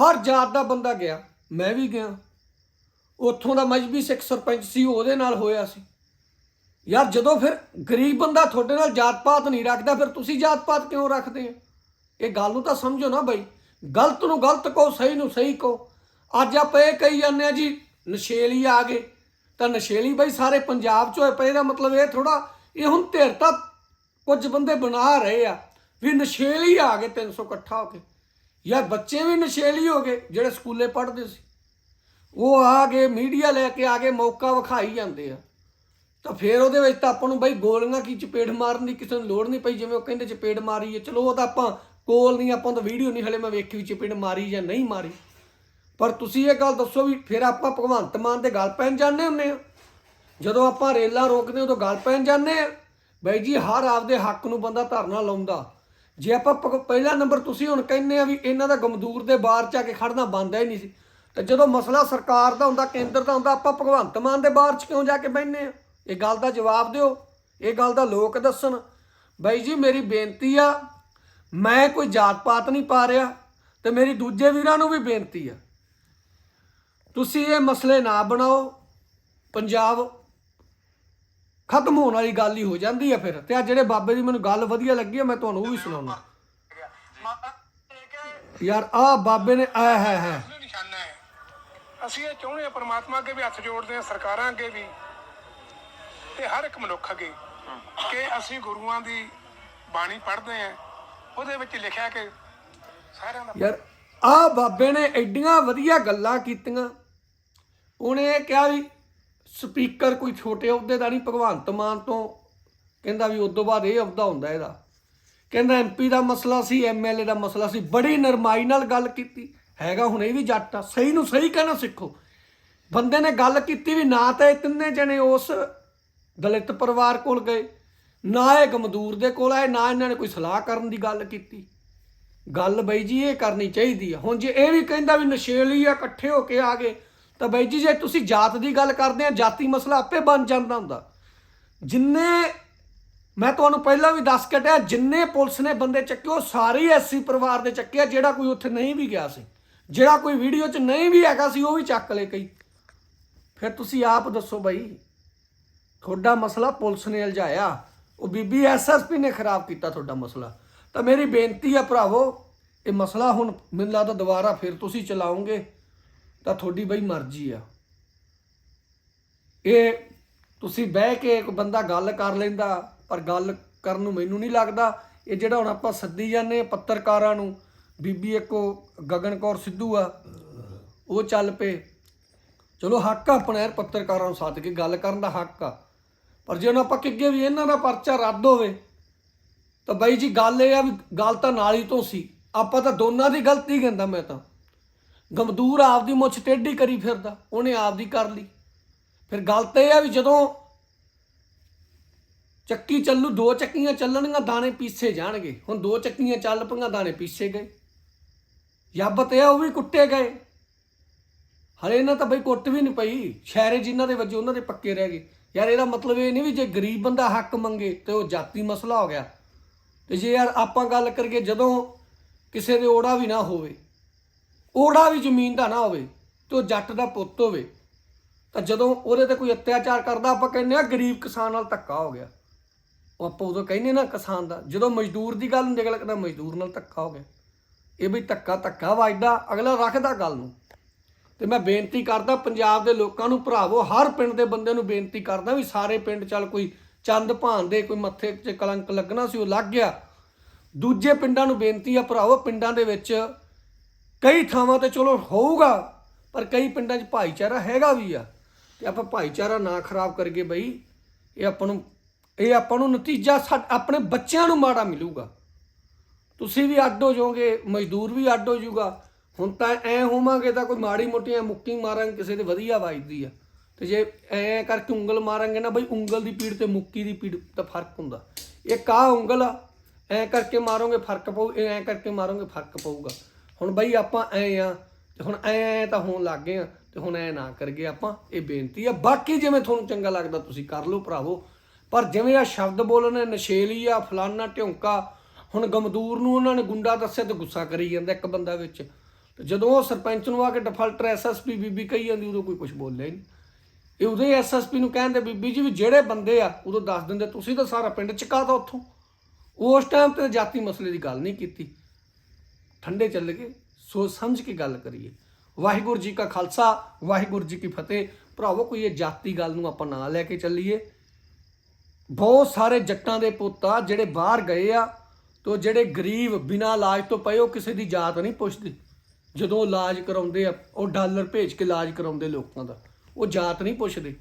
ਹਰ ਜਾਤ ਦਾ ਬੰਦਾ ਗਿਆ। ਮੈਂ ਵੀ ਗਿਆ। ਉੱਥੋਂ ਦਾ ਮਜਬੀ ਸਿੱਖ ਸਰਪੰਚ ਸੀ, ਉਹਦੇ ਨਾਲ ਹੋਇਆ ਸੀ। ਯਾਰ ਜਦੋਂ ਫਿਰ ਗਰੀਬ ਬੰਦਾ ਤੁਹਾਡੇ ਨਾਲ ਜਾਤ ਪਾਤ ਨਹੀਂ ਰੱਖਦਾ, ਫਿਰ ਤੁਸੀਂ ਜਾਤ ਪਾਤ ਕਿਉਂ ਰੱਖਦੇ ਆ ਇਹ ਗੱਲ ਨੂੰ ਤਾਂ ਸਮਝੋ ਨਾ ਬਈ। ਗਲਤ ਨੂੰ ਗਲਤ ਕਹੋ, ਸਹੀ ਨੂੰ ਸਹੀ ਕਹੋ। ਅੱਜ ਆਪਾਂ ਇਹ ਕਹੀ ਜਾਂਦੇ ਆ ਜੀ ਨਸ਼ੇਲੀ ਆ ਗਏ। ਤਾਂ ਨਸ਼ੇਲੀ ਬਈ ਸਾਰੇ ਪੰਜਾਬ ਚ ਹੋਏ ਪਏ ਇਹਦਾ ਮਤਲਬ ਇਹ ਥੋੜਾ ਇਹ ਹੁਣ ਧਿਰ ਤਾਂ ਕੁਝ ਬੰਦੇ ਬਣਾ ਰਹੇ ਆ ਵੀ ਨਸ਼ੇਲੀ ਆ ਗਏ 300 ਇਕੱਠਾ ਹੋ ਕੇ। ਯਾਰ ਬੱਚੇ ਵੀ ਨਸ਼ੇਲੀ ਹੋ ਗਏ, ਜਿਹੜੇ ਸਕੂਲੇ ਪੜ੍ਹਦੇ ਸੀ। ਉਹ ਆ ਗਏ, ਮੀਡੀਆ ਲੈ ਕੇ ਆ ਕੇ ਮੌਕਾ ਵਿਖਾਈ ਜਾਂਦੇ ਆ। ਤਾਂ ਫਿਰ ਉਹਦੇ ਵਿੱਚ ਤਾਂ ਆਪਾਂ ਨੂੰ ਬਈ ਗੋਲੀਆਂ ਕੀ ਚਪੇੜ ਮਾਰਨ ਦੀ ਕਿਸੇ ਨੂੰ ਲੋੜ ਨਹੀਂ ਪਈ, ਜਿਵੇਂ ਉਹ ਕਹਿੰਦੇ ਚਪੇੜ ਮਾਰੀ ਹੈ। ਚਲੋ ਉਹ ਤਾਂ ਆਪਾਂ ਕੋਲ ਨਹੀਂ, ਆਪਾਂ ਤਾਂ ਵੀਡੀਓ ਨਹੀਂ ਹਲੇ ਮੈਂ ਵੇਖੀ ਵੀ ਚਪੇੜ ਮਾਰੀ ਜਾਂ ਨਹੀਂ ਮਾਰੀ। ਪਰ ਤੁਸੀਂ ਇਹ ਗੱਲ ਦੱਸੋ ਵੀ ਫਿਰ ਆਪਾਂ ਭਗਵੰਤ ਮਾਨ ਦੇ ਗੱਲ ਪੈਣ ਜਾਂਦੇ ਹੁੰਨੇ ਆ। ਜਦੋਂ ਆਪਾਂ ਰੇਲਾਂ ਰੋਕਦੇ ਉਦੋਂ ਗੱਲ ਪੈਣ ਜਾਂਦੇ ਆ। ਬਾਈ ਜੀ, ਹਰ ਆਪਦੇ ਹੱਕ ਨੂੰ ਬੰਦਾ ਧਰਨਾ ਲਾਉਂਦਾ। ਜੇ ਆਪਾਂ ਭਗ- ਪਹਿਲਾ ਨੰਬਰ ਤੁਸੀਂ ਹੁਣ ਕਹਿੰਦੇ ਆ ਵੀ ਇਹਨਾਂ ਦਾ ਗਮਦੂਰ ਦੇ ਬਾਹਰ ਚ ਆ ਕੇ ਖੜਨਾ ਬੰਦਾ ਹੀ ਨਹੀਂ ਸੀ। ਤੇ ਜਦੋਂ ਮਸਲਾ ਸਰਕਾਰ ਦਾ ਹੁੰਦਾ, ਕੇਂਦਰ ਦਾ ਹੁੰਦਾ, ਆਪਾਂ ਭਗਵੰਤ ਮਾਨ ਦੇ ਬਾਹਰ ਚ ਕਿਉਂ ਜਾ ਕੇ ਬੈਠਨੇ ਆ? ਇਹ ਗੱਲ ਦਾ ਜਵਾਬ ਦਿਓ, ਇਹ ਗੱਲ ਦਾ ਲੋਕ ਦੱਸਣ। ਬਾਈ ਜੀ, ਮੇਰੀ ਬੇਨਤੀ ਆ, ਮੈਂ ਕੋਈ ਜਾਤ ਪਾਤ ਨਹੀਂ ਪਾ ਰਿਹਾ ਤੇ ਮੇਰੀ ਦੂਜੇ ਵੀਰਾਂ ਨੂੰ ਵੀ ਬੇਨਤੀ ਆ। ਤੁਸੀਂ ਇਹ ਮਸਲੇ ਨਾ ਬਣਾਓ, ਪੰਜਾਬ ਖਤਮ ਹੋਣ ਵਾਲੀ ਗੱਲ ਹੀ ਹੋ ਜਾਂਦੀ ਹੈ ਫਿਰ। ਤੇ ਆ ਜਿਹੜੇ ਬਾਬੇ ਦੀ ਮੈਨੂੰ ਗੱਲ ਵਧੀਆ ਲੱਗੀ ਆ, ਮੈਂ ਤੁਹਾਨੂੰ ਉਹ ਵੀ ਸੁਣਾਉਣਾ ਯਾਰ ਆ ਬਾਬੇ ਨੇ ਆ ਹੈ ਹੈ ਨਿਸ਼ਾਨਾ ਹੈ ਅਸੀਂ ਇਹ ਚਾਹੁੰਦੇ ਹਾਂ ਪਰਮਾਤਮਾ ਅੱਗੇ ਵੀ ਹੱਥ ਜੋੜਦੇ ਹਾਂ ਸਰਕਾਰਾਂ ਅੱਗੇ ਵੀ। ਤੇ ਹਰ ਇੱਕ ਮਨੁੱਖ ਅੱਗੇ ਕਿ ਅਸੀਂ ਗੁਰੂਆਂ ਦੀ ਬਾਣੀ ਪੜ੍ਹਦੇ ਹਾਂ, ਉਹਦੇ ਵਿੱਚ ਲਿਖਿਆ ਕਿ ਸਾਰਿਆਂ ਦਾ ਯਾਰ ਆ ਬਾਬੇ ਨੇ ਐਡੀਆਂ ਵਧੀਆ ਗੱਲਾਂ ਕੀਤੀਆਂ। ਉਹਨੇ ਕਿਹਾ ਵੀ ਸਪੀਕਰ ਕੋਈ ਛੋਟੇ ਅਹੁਦੇ ਦਾ ਨਹੀਂ, ਭਗਵੰਤ ਮਾਨ ਤੋਂ। ਕਹਿੰਦਾ ਵੀ ਉਦੋਂ ਬਾਅਦ ਇਹ ਅਹੁਦਾ ਹੁੰਦਾ ਇਹਦਾ। ਕਹਿੰਦਾ ਐਮਪੀ ਦਾ ਮਸਲਾ ਸੀ ਐਮਐਲਏ ਦਾ ਮਸਲਾ ਸੀ, ਬੜੀ ਨਰਮਾਈ ਨਾਲ ਗੱਲ ਕੀਤੀ। ਹੈਗਾ ਹੁਣ ਇਹ ਵੀ ਜੱਟ ਆ, ਸਹੀ ਨੂੰ ਸਹੀ ਕਹਿਣਾ ਸਿੱਖੋ। ਬੰਦੇ ਨੇ ਗੱਲ ਕੀਤੀ ਵੀ ਨਾ ਤਾਂ ਇਹ ਤਿੰਨੇ ਜਣੇ ਉਸ ਦਲਿਤ ਪਰਿਵਾਰ ਕੋਲ ਗਏ। ਨਾ ਇਹ ਗਮਦੂਰ ਦੇ ਕੋਲ ਆਏ, ਨਾ ਇਹਨਾਂ ਨੇ ਕੋਈ ਸਲਾਹ ਕਰਨ ਦੀ ਗੱਲ ਕੀਤੀ। ਗੱਲ ਬਈ ਜੀ ਇਹ ਕਰਨੀ ਚਾਹੀਦੀ ਆ। ਹੁਣ ਜੇ ਇਹ ਵੀ ਕਹਿੰਦਾ ਵੀ ਨਸ਼ੇਲੀ ਆ, ਇਕੱਠੇ ਹੋ ਕੇ ਆ ਗਏ, ਤਾਂ ਬਈ ਜੀ ਜੇ ਤੁਸੀਂ ਜਾਤ ਦੀ ਗੱਲ ਕਰਦੇ ਆ, ਜਾਤੀ ਮਸਲਾ ਆਪੇ ਬਣ ਜਾਂਦਾ ਹੁੰਦਾ। ਜਿੰਨੇ ਮੈਂ ਤੁਹਾਨੂੰ ਪਹਿਲਾਂ ਵੀ ਦੱਸ ਕੇ ਟਿਆ, ਜਿੰਨੇ ਪੁਲਿਸ ਨੇ ਬੰਦੇ ਚੱਕੇ, ਉਹ ਸਾਰੇ ਹੀ ਐਸਸੀ ਪਰਿਵਾਰ ਦੇ ਚੱਕੇ ਆ, ਜਿਹੜਾ ਕੋਈ ਉੱਥੇ ਨਹੀਂ ਵੀ ਗਿਆ ਸੀ। ਜਿਹੜਾ ਕੋਈ ਵੀਡੀਓ 'ਚ ਨਹੀਂ ਵੀ ਹੈਗਾ ਸੀ, ਉਹ ਵੀ ਚੱਕ ਲਏ ਕਈ। ਫਿਰ ਤੁਸੀਂ ਆਪ ਦੱਸੋ ਬਈ। ਤੁਹਾਡਾ ਮਸਲਾ ਪੁਲਿਸ ਨੇ ਉਲਝਾਇਆ ਉਹ ਬੀਬੀ ਐਸਐਸਪੀ ਨੇ ਖਰਾਬ ਕੀਤਾ ਤੁਹਾਡਾ ਮਸਲਾ। ਤਾਂ ਮੇਰੀ ਬੇਨਤੀ ਆ ਭਰਾਵੋ, ਇਹ ਮਸਲਾ ਹੁਣ ਮੈਨੂੰ ਲੱਗਦਾ ਦੁਬਾਰਾ ਫਿਰ ਤੁਸੀਂ ਚਲਾਉਂਗੇ ਤਾਂ ਤੁਹਾਡੀ ਬਈ ਮਰਜ਼ੀ ਆ। ਇਹ ਤੁਸੀਂ ਬਹਿ ਕੇ ਇੱਕ ਬੰਦਾ ਗੱਲ ਕਰ ਲੈਂਦਾ, ਪਰ ਗੱਲ ਕਰਨ ਨੂੰ ਮੈਨੂੰ ਨਹੀਂ ਲੱਗਦਾ। ਇਹ ਜਿਹੜਾ ਹੁਣ ਆਪਾਂ ਸੱਦੀ ਜਾਂਦੇ ਹਾਂ ਪੱਤਰਕਾਰਾਂ ਨੂੰ, ਬੀਬੀ ਇੱਕੋ ਗਗਨ ਕੌਰ ਸਿੱਧੂ ਆ, ਉਹ ਚੱਲ ਪਏ। ਚਲੋ ਹੱਕ ਆ ਆਪਣਾ ਯਾਰ ਪੱਤਰਕਾਰਾਂ ਨੂੰ ਸੱਦ ਕੇ ਗੱਲ ਕਰਨ ਦਾ ਹੱਕ ਆ। ਪਰ ਜੇ ਹੁਣ ਆਪਾਂ ਕਿੱਗੇ ਵੀ ਇਹਨਾਂ ਦਾ ਪਰਚਾ ਰੱਦ ਹੋਵੇ, ਤਾਂ ਬਾਈ ਜੀ ਗੱਲ ਇਹ ਆ ਵੀ ਗੱਲ ਤਾਂ ਨਾਲ ਹੀ ਤੋਂ ਸੀ। ਆਪਾਂ ਤਾਂ ਦੋਨਾਂ ਦੀ ਗਲਤੀ ਕਹਿੰਦਾ ਮੈਂ ਤਾਂ। ਗਮਦੂਰ ਆਪਦੀ ਮੁੱਛ ਟੇਢੀ ਕਰੀ ਫਿਰਦਾ, ਉਹਨੇ ਆਪਦੀ ਕਰ ਲਈ। ਫਿਰ ਗੱਲ ਤਾਂ ਇਹ ਆ ਵੀ ਜਦੋਂ ਚੱਕੀ ਚੱਲੂ, ਦੋ ਚੱਕੀਆਂ ਚੱਲਣਗੀਆਂ, ਦਾਣੇ ਪੀਸੇ ਜਾਣਗੇ। ਹੁਣ ਦੋ ਚੱਕੀਆਂ ਚੱਲ ਪਈਆਂ, ਦਾਣੇ ਪੀਸੇ ਗਏ। ਯਾਬਤ ਇਹ ਆ, ਉਹ ਵੀ ਕੁੱਟੇ ਗਏ। ਹਲੇ ਇਹਨਾਂ ਤਾਂ ਬਈ ਕੁੱਟ ਵੀ ਨਹੀਂ ਪਈ। ਸ਼ਹਿਰੇ ਜਿਨ੍ਹਾਂ ਦੇ ਵਜੇ ਉਹਨਾਂ ਦੇ ਪੱਕੇ ਰਹਿ ਗਏ। ਯਾਰ ਇਹਦਾ ਮਤਲਬ ਇਹ ਨਹੀਂ ਵੀ ਜੇ ਗਰੀਬ ਬੰਦਾ ਹੱਕ ਮੰਗੇ ਤੇ ਉਹ ਜਾਤੀ ਮਸਲਾ ਹੋ ਗਿਆ। ਤੇ ਜੇ ਯਾਰ ਆਪਾਂ ਗੱਲ ਕਰੀਏ ਜਦੋਂ ਕਿਸੇ ਦੇ ਓੜਾ ਵੀ ਨਾ ਹੋਵੇ, ਓੜਾ ਵੀ ਜ਼ਮੀਨ ਦਾ ਨਾ ਹੋਵੇ ਤੇ ਉਹ ਜੱਟ ਦਾ ਪੁੱਤ ਹੋਵੇ, ਤਾਂ ਜਦੋਂ ਉਹਦੇ ਤੇ ਕੋਈ ਅਤਿਆਚਾਰ ਕਰਦਾ ਆਪਾਂ ਕਹਿੰਦੇ ਆ ਗਰੀਬ ਕਿਸਾਨ ਨਾਲ ਧੱਕਾ ਹੋ ਗਿਆ। ਉਹ ਆਪਾਂ ਉਦੋਂ ਕਹਿੰਦੇ ਨਾ ਕਿਸਾਨ ਦਾ, ਜਦੋਂ ਮਜ਼ਦੂਰ ਦੀ ਗੱਲ ਹੁੰਦੀ ਅਗਲਾ ਕਹਿੰਦਾ ਮਜ਼ਦੂਰ ਨਾਲ ਧੱਕਾ ਹੋ ਗਿਆ। ਇਹ ਵੀ ਧੱਕਾ ਧੱਕਾ ਵੱਜਦਾ, ਅਗਲਾ ਰੱਖਦਾ ਗੱਲ ਨੂੰ। ਤੇ ਮੈਂ ਬੇਨਤੀ ਕਰਦਾ ਪੰਜਾਬ ਦੇ ਲੋਕਾਂ ਨੂੰ, ਭਰਾਵੋ, ਹਰ ਪਿੰਡ ਦੇ ਬੰਦੇ ਨੂੰ ਬੇਨਤੀ ਕਰਦਾ ਵੀ ਸਾਰੇ ਪਿੰਡ ਚੱਲ ਕੋਈ ਚੰਦ ਭਾਨ ਦੇ, ਕੋਈ ਮੱਥੇ 'ਚ ਕਲੰਕ ਲੱਗਣਾ ਸੀ, ਉਹ ਲੱਗ ਗਿਆ। ਦੂਜੇ ਪਿੰਡਾਂ ਨੂੰ ਬੇਨਤੀ ਆ, ਭਰਾਵੋ, ਪਿੰਡਾਂ ਦੇ ਵਿੱਚ ਕਈ ਥਾਵਾਂ ਤੇ ਚਲੋ ਹੋਊਗਾ, ਪਰ ਕਈ ਪਿੰਡਾਂ 'ਚ ਭਾਈਚਾਰਾ ਹੈਗਾ ਵੀ ਆ। ਤੇ ਆਪਾਂ ਭਾਈਚਾਰਾ ਨਾ ਖਰਾਬ ਕਰਗੇ ਬਈ, ਇਹ ਆਪਾਂ ਨੂੰ, ਇਹ ਆਪਾਂ ਨੂੰ ਨਤੀਜਾ ਸਾ- ਆਪਣੇ ਬੱਚਿਆਂ ਨੂੰ ਮਾੜਾ ਮਿਲੂਗਾ। ਤੁਸੀਂ ਵੀ ਅੱਡ ਹੋ ਜਾਓਗੇ, ਮਜ਼ਦੂਰ ਵੀ ਅੱਡ ਹੋ ਜਾਊਗਾ। ਹੁਣ ਤਾਂ ਐ ਹੋਵਾਂਗੇ ਤਾਂ ਕੋਈ ਮਾੜੀ ਮੋਟੀਆਂ ਮੁੱਕੀ ਮਾਰਾਂਗੇ, ਕਿਸੇ ਦੇ ਵਧੀਆ ਵੱਜਦੀ ਆ। ਤੇ ਜੇ ਐ ਕਰਕੇ ਉਂਗਲ ਮਾਰਾਂਗੇ ਨਾ ਬਈ ਉਂਗਲ ਦੀ ਪੀੜ ਤੇ ਮੁੱਕੀ ਦੀ ਪੀੜ ਦਾ ਫ਼ਰਕ ਹੁੰਦਾ। ਇਹ ਕਾ ਉਂਗਲ ਆ, ਐ ਕਰਕੇ ਮਾਰੋਗੇ ਫ਼ਰਕ ਪਊ, ਇਹ ਐ ਕਰਕੇ ਮਾਰੋਗੇ ਫ਼ਰਕ ਪਊਗਾ। ਹੁਣ ਬਈ ਆਪਾਂ ਐ ਆ, ਤੇ ਹੁਣ ਐ ਐ ਤਾਂ ਹੋਣ ਲੱਗ ਗਏ ਆ, ਤੇ ਹੁਣ ਐ ਨਾ ਕਰਗੇ ਆਪਾਂ, ਇਹ ਬੇਨਤੀ ਆ। ਬਾਕੀ ਜਿਵੇਂ ਤੁਹਾਨੂੰ ਚੰਗਾ ਲੱਗਦਾ ਤੁਸੀਂ ਕਰ ਲਓ ਭਰਾਵੋ। ਪਰ ਜਿਵੇਂ ਆ ਸ਼ਬਦ ਬੋਲਣੇ, ਨਸ਼ੇਲੀ ਆ, ਫਲਾਨਾ ਢਿਉਂਕਾ, ਹੁਣ ਗਮਦੂਰ ਨੂੰ ਉਹਨਾਂ ਨੇ ਗੁੰਡਾ ਦੱਸਿਆ ਤੇ ਗੁੱਸਾ ਕਰੀ ਜਾਂਦਾ ਇੱਕ ਬੰਦਾ ਵਿੱਚ। ਜਦੋਂ ਉਹ ਸਰਪੰਚ ਨੂੰ ਆ ਕੇ ਡਿਫਾਲਟਰ ਐਸਐਸਪੀ ਬੀਬੀ ਕਹੀ ਜਾਂਦੀ, ਉਦੋਂ ਕੋਈ ਕੁਝ ਬੋਲਿਆ ਹੀ ਨਹੀਂ। ਇਹ ਉਦੋਂ ਹੀ ਐਸਐਸਪੀ ਨੂੰ ਕਹਿੰਦੇ ਬੀਬੀ ਜੀ ਵੀ ਜਿਹੜੇ ਬੰਦੇ ਆ, ਉਦੋਂ ਦੱਸ ਦਿੰਦੇ, ਤੁਸੀਂ ਤਾਂ ਸਾਰਾ ਪਿੰਡ ਚਕਾਤਾ ਉੱਥੋਂ। ਉਸ ਟਾਈਮ ਤੇ ਜਾਤੀ ਮਸਲੇ ਦੀ ਗੱਲ ਨਹੀਂ ਕੀਤੀ। ਠੰਡੇ ਚੱਲ ਗਏ। ਸੋਚ ਸਮਝ ਕੇ ਗੱਲ ਕਰੀਏ। ਵਾਹਿਗੁਰੂ ਜੀ ਕਾ ਖਾਲਸਾ, ਵਾਹਿਗੁਰੂ ਜੀ ਕੀ ਫਤਿਹ। ਭਰਾਵੋ, ਕੋਈ ਇਹ ਜਾਤੀ ਗੱਲ ਨੂੰ ਆਪਾਂ ਨਾ ਲੈ ਕੇ ਚੱਲੀਏ। ਬਹੁਤ ਸਾਰੇ ਜੱਟਾਂ ਦੇ ਪੁੱਤ ਆ, ਜਿਹੜੇ ਬਾਹਰ ਗਏ ਆ, ਤੋ ਜਿਹੜੇ ਗਰੀਬ ਬਿਨਾਂ ਇਲਾਜ ਤੋਂ ਪਏ, ਉਹ ਕਿਸੇ ਦੀ ਜਾਤ ਨਹੀਂ ਪੁੱਛਦੇ। ਜਦੋਂ ਇਲਾਜ ਕਰਾਉਂਦੇ ਆ, ਉਹ ਡਾਲਰ ਭੇਜ ਕੇ ਇਲਾਜ ਕਰਾਉਂਦੇ ਲੋਕਾਂ ਦਾ। ਉਹ ਜਾਤ ਨਹੀਂ ਪੁੱਛਦੇ।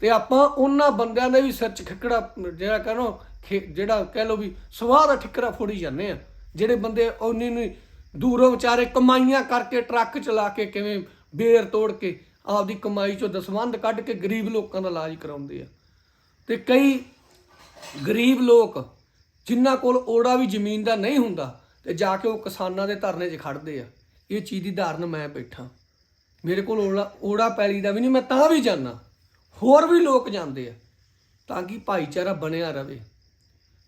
ਤੇ ਆਪਾਂ ਉਹਨਾਂ ਬੰਦਿਆਂ ਦੇ ਵੀ ਸਿਰ 'ਚ ਖਿੱਕੜਾ, ਜਿਹੜਾ ਕਹਨੋ ਜਿਹੜਾ ਕਹਿ ਲੋ ਵੀ ਸਵਾਹ ਦਾ ਠਿੱਕਰਾ ਫੋੜੀ ਜਾਂਦੇ ਆ। ਜਿਹੜੇ ਬੰਦੇ ਉਹਨੀ ਨੂੰ ਦੂਰੋਂ ਵਿਚਾਰੇ ਕਮਾਈਆਂ ਕਰਕੇ ਟਰੱਕ ਚਲਾ ਕੇ ਕਿਵੇਂ ਬੇਰ ਤੋੜ ਕੇ ਆਪਦੀ ਕਮਾਈ ਚੋਂ ਦਸਵੰਧ ਕੱਢ ਕੇ ਗਰੀਬ ਲੋਕਾਂ ਦਾ ਇਲਾਜ ਕਰਾਉਂਦੇ ਆ। ਤੇ ਕਈ ਗਰੀਬ ਲੋਕ ਜਿਨ੍ਹਾਂ ਕੋਲ ਓੜਾ ਵੀ ਜ਼ਮੀਨ ਦਾ ਨਹੀਂ ਹੁੰਦਾ, ਤੇ ਜਾ ਕੇ ਉਹ ਕਿਸਾਨਾਂ ਦੇ ਧਰਨੇ 'ਚ ਖੜਦੇ ਆ। ਇਹ ਚੀਜ਼ ਦੀ ਧਾਰਨ ਮੈਂ ਬੈਠਾ। ਮੇਰੇ ਕੋਲ ਓੜਾ ਓੜਾ ਪੈਲੀ ਦਾ ਵੀ ਨਹੀਂ, ਮੈਂ ਤਾਂ ਵੀ ਜਾਣਾ ਹੋਰ ਵੀ ਲੋਕ ਜਾਂਦੇ ਆ, ਤਾਂ ਕਿ ਭਾਈਚਾਰਾ ਬਣਿਆ ਰਵੇ।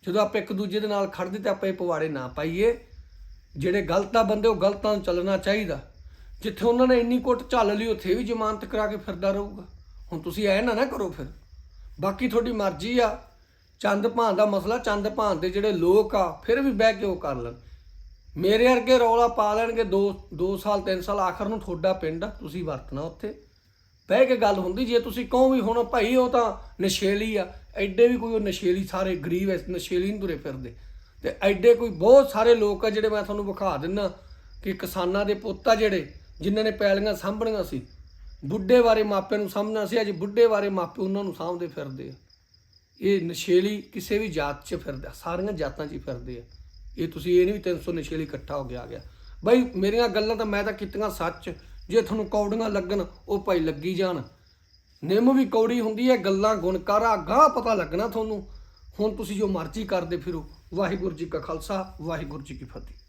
ਜਦੋਂ ਆਪਾਂ ਇੱਕ ਦੂਜੇ ਦੇ ਨਾਲ ਖੜਦੇ ਤੇ ਆਪਾਂ ਇਹ ਪਵਾੜੇ ਨਾ ਪਾਈਏ, ਜਿਹੜੇ ਗਲਤ ਆ ਬੰਦੇ, ਉਹ ਗਲਤਾਂ ਨੂੰ ਚੱਲਣਾ ਚਾਹੀਦਾ। ਜਿੱਥੇ ਉਹਨਾਂ ਨੇ ਇੰਨੀ ਕੁੱਟ ਝੱਲ ਲਈ, ਉੱਥੇ ਵੀ ਜ਼ਮਾਨਤ ਕਰਾ ਕੇ ਫਿਰਦਾ ਰਹੂਗਾ। ਹੁਣ ਤੁਸੀਂ ਐ ਨਾ ਨਾ ਕਰੋ ਫਿਰ। ਬਾਕੀ ਤੁਹਾਡੀ ਮਰਜ਼ੀ ਆ। ਚੰਦ ਭਾਂ ਦਾ ਮਸਲਾ, ਚੰਦ ਭਾਂ ਦੇ ਜਿਹੜੇ ਲੋਕ ਆ, ਫਿਰ ਵੀ ਬਹਿ ਕੇ ਉਹ ਕਰ ਲੈਣ। ਮੇਰੇ ਅਰਗੇ ਰੌਲਾ ਪਾ ਲੈਣਗੇ 2 2 ਸਾਲ 3 ਸਾਲ, ਆਖਰ ਨੂੰ ਤੁਹਾਡਾ ਪਿੰਡ ਆ ਤੁਸੀਂ ਵਰਤਣਾ ਉੱਥੇ। ਬਹਿ ਕੇ ਗੱਲ ਹੁੰਦੀ, ਜੇ ਤੁਸੀਂ ਕਹੋ ਵੀ ਹੁਣ ਭਾਈ ਉਹ ਤਾਂ ਨਸ਼ੇਲੀ ਆ, ਐਡੇ ਵੀ ਕੋਈ ਉਹ ਨਸ਼ੇਲੀ ਸਾਰੇ ਗਰੀਬ ਐ, ਨਸ਼ੇਲੀ ਨੂੰ ਤੁਰੇ ਫਿਰਦੇ। ਤੇ ਐਡੇ ਕੋਈ ਬਹੁਤ ਸਾਰੇ ਲੋਕ ਆ ਜਿਹੜੇ ਮੈਂ ਤੁਹਾਨੂੰ ਵਿਖਾ ਦਿੰਨਾ ਕਿ ਕਿਸਾਨਾਂ ਦੇ ਪੁੱਤ ਆ ਜਿਹੜੇ, ਜਿਨ੍ਹਾਂ ਨੇ ਪੈਲੀਆਂ ਸਾਂਭਣੀਆਂ ਸੀ। ਬੁੱਢੇ ਬਾਰੇ ਮਾਪਿਆਂ ਨੂੰ ਸਾਂਭਣਾ ਸੀ, ਅੱਜ ਬੁੱਢੇ ਬਾਰੇ ਮਾਪੇ ਉਹਨਾਂ ਨੂੰ ਸਾਂਭਦੇ ਫਿਰਦੇ ਆ। ਇਹ ਨਸ਼ੇਲੀ ਕਿਸੇ ਵੀ ਜਾਤ 'ਚ ਫਿਰਦਾ, ਸਾਰੀਆਂ ਜਾਤਾਂ 'ਚ ਹੀ ਫਿਰਦੇ ਆ। ਇਹ ਤੁਸੀਂ ਇਹ ਨਹੀਂ ਵੀ 300 ਨਸ਼ੇਲੀ ਇਕੱਠਾ ਹੋ ਗਿਆ, ਆ ਗਿਆ। ਬਈ, ਮੇਰੀਆਂ ਗੱਲਾਂ ਤਾਂ ਮੈਂ ਤਾਂ ਕੀਤੀਆਂ ਸੱਚ। ਜੇ ਤੁਹਾਨੂੰ ਕੌੜੀਆਂ ਲੱਗਣ, ਉਹ ਭਾਈ ਲੱਗੀ ਜਾਣ। ਨਿੰਮ ਵੀ ਕੌੜੀ ਹੁੰਦੀ ਹੈ, ਗੱਲਾਂ ਗੁਣਕਾਰਾ ਗਾਹ ਪਤਾ ਲੱਗਣਾ ਤੁਹਾਨੂੰ। ਹੁਣ ਤੁਸੀਂ ਜੋ ਮਰਜ਼ੀ ਕਰਦੇ ਫਿਰੋ। ਵਾਹਿਗੁਰੂ ਜੀ ਕਾ ਖਾਲਸਾ, ਵਾਹਿਗੁਰੂ ਜੀ ਕੀ ਫਤਿਹ।